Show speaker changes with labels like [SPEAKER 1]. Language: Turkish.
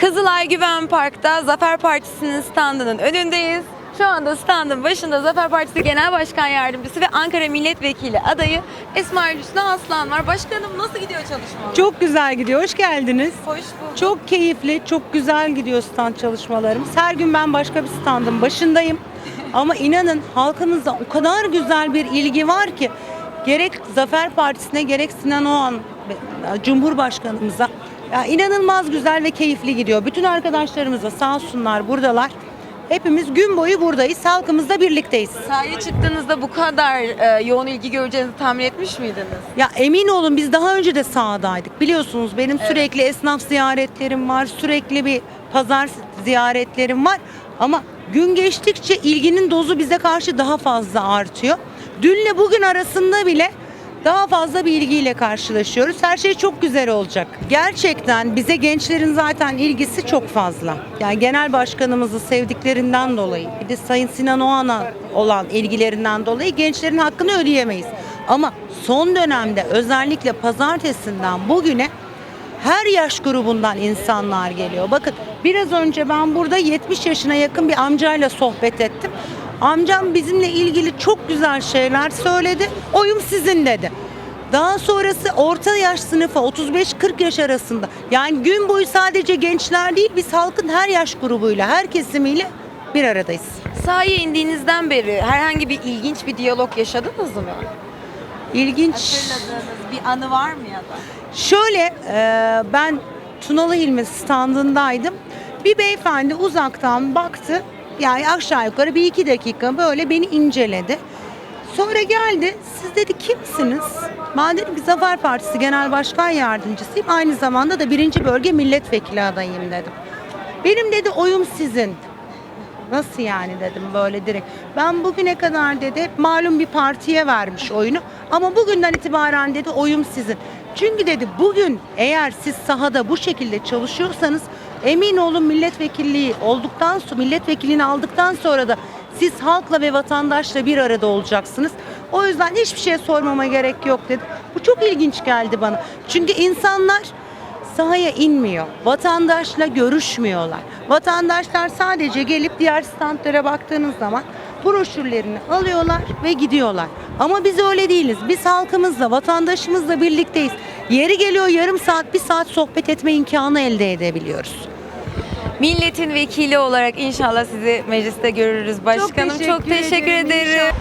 [SPEAKER 1] Kızılay Güven Park'ta Zafer Partisi'nin standının önündeyiz. Şu anda standın başında Zafer Partisi Genel Başkan Yardımcısı ve Ankara Milletvekili adayı Esmail Hüsnü Aslan var. Başkanım nasıl gidiyor çalışmalar?
[SPEAKER 2] Çok güzel gidiyor. Hoş geldiniz.
[SPEAKER 1] hoş bulduk.
[SPEAKER 2] Çok keyifli, çok güzel gidiyor stand çalışmalarımız. Her gün ben başka bir standın başındayım. Ama inanın halkımızda o kadar güzel bir ilgi var ki gerek Zafer Partisi'ne gerek Sinan Oğan Cumhurbaşkanımıza ya inanılmaz güzel ve keyifli gidiyor. Bütün arkadaşlarımız da sağ olsunlar buradalar. Hepimiz gün boyu buradayız. Halkımızla birlikteyiz.
[SPEAKER 1] Sahaya çıktığınızda bu kadar e, yoğun ilgi göreceğinizi tahmin etmiş miydiniz?
[SPEAKER 2] Ya emin olun biz daha önce de sahadaydık. Biliyorsunuz benim sürekli esnaf ziyaretlerim var. Sürekli bir pazar ziyaretlerim var. Ama gün geçtikçe ilginin dozu bize karşı daha fazla artıyor. Dünle bugün arasında bile daha fazla bir ilgiyle karşılaşıyoruz. Her şey çok güzel olacak. Gerçekten bize gençlerin zaten ilgisi çok fazla. Yani genel başkanımızı sevdiklerinden dolayı, bir de Sayın Sinan Oğan'a olan ilgilerinden dolayı gençlerin hakkını ödeyemeyiz. Ama son dönemde özellikle pazartesinden bugüne her yaş grubundan insanlar geliyor. Bakın biraz önce ben burada 70 yaşına yakın bir amcayla sohbet ettim. Amcam bizimle ilgili çok güzel şeyler söyledi. Oyum sizin dedi. Daha sonrası orta yaş sınıfı 35-40 yaş arasında. Yani gün boyu sadece gençler değil biz halkın her yaş grubuyla, her kesimiyle bir aradayız.
[SPEAKER 1] Sahaya indiğinizden beri herhangi bir ilginç bir diyalog yaşadınız mı?
[SPEAKER 2] İlginç.
[SPEAKER 1] Hatırladığınız bir anı var mı ya da?
[SPEAKER 2] Şöyle e, ben Tunalı Hilmi standındaydım. Bir beyefendi uzaktan baktı. Yani aşağı yukarı bir iki dakika böyle beni inceledi. Sonra geldi. Siz dedi kimsiniz? Ben dedim ki Zafer Partisi Genel Başkan Yardımcısıyım. Aynı zamanda da birinci bölge milletvekili adayım dedim. Benim dedi oyum sizin. Nasıl yani dedim böyle direkt. Ben bugüne kadar dedi malum bir partiye vermiş oyunu. Ama bugünden itibaren dedi oyum sizin. Çünkü dedi bugün eğer siz sahada bu şekilde çalışıyorsanız emin olun milletvekilliği olduktan sonra milletvekilliğini aldıktan sonra da siz halkla ve vatandaşla bir arada olacaksınız. O yüzden hiçbir şey sormama gerek yok dedi. Bu çok ilginç geldi bana. Çünkü insanlar sahaya inmiyor. Vatandaşla görüşmüyorlar. Vatandaşlar sadece gelip diğer standlara baktığınız zaman broşürlerini alıyorlar ve gidiyorlar. Ama biz öyle değiliz. Biz halkımızla, vatandaşımızla birlikteyiz. Yeri geliyor yarım saat, bir saat sohbet etme imkanı elde edebiliyoruz.
[SPEAKER 1] Milletin vekili olarak inşallah sizi mecliste görürüz başkanım. Çok teşekkür,
[SPEAKER 2] teşekkür ederim.
[SPEAKER 1] ederim.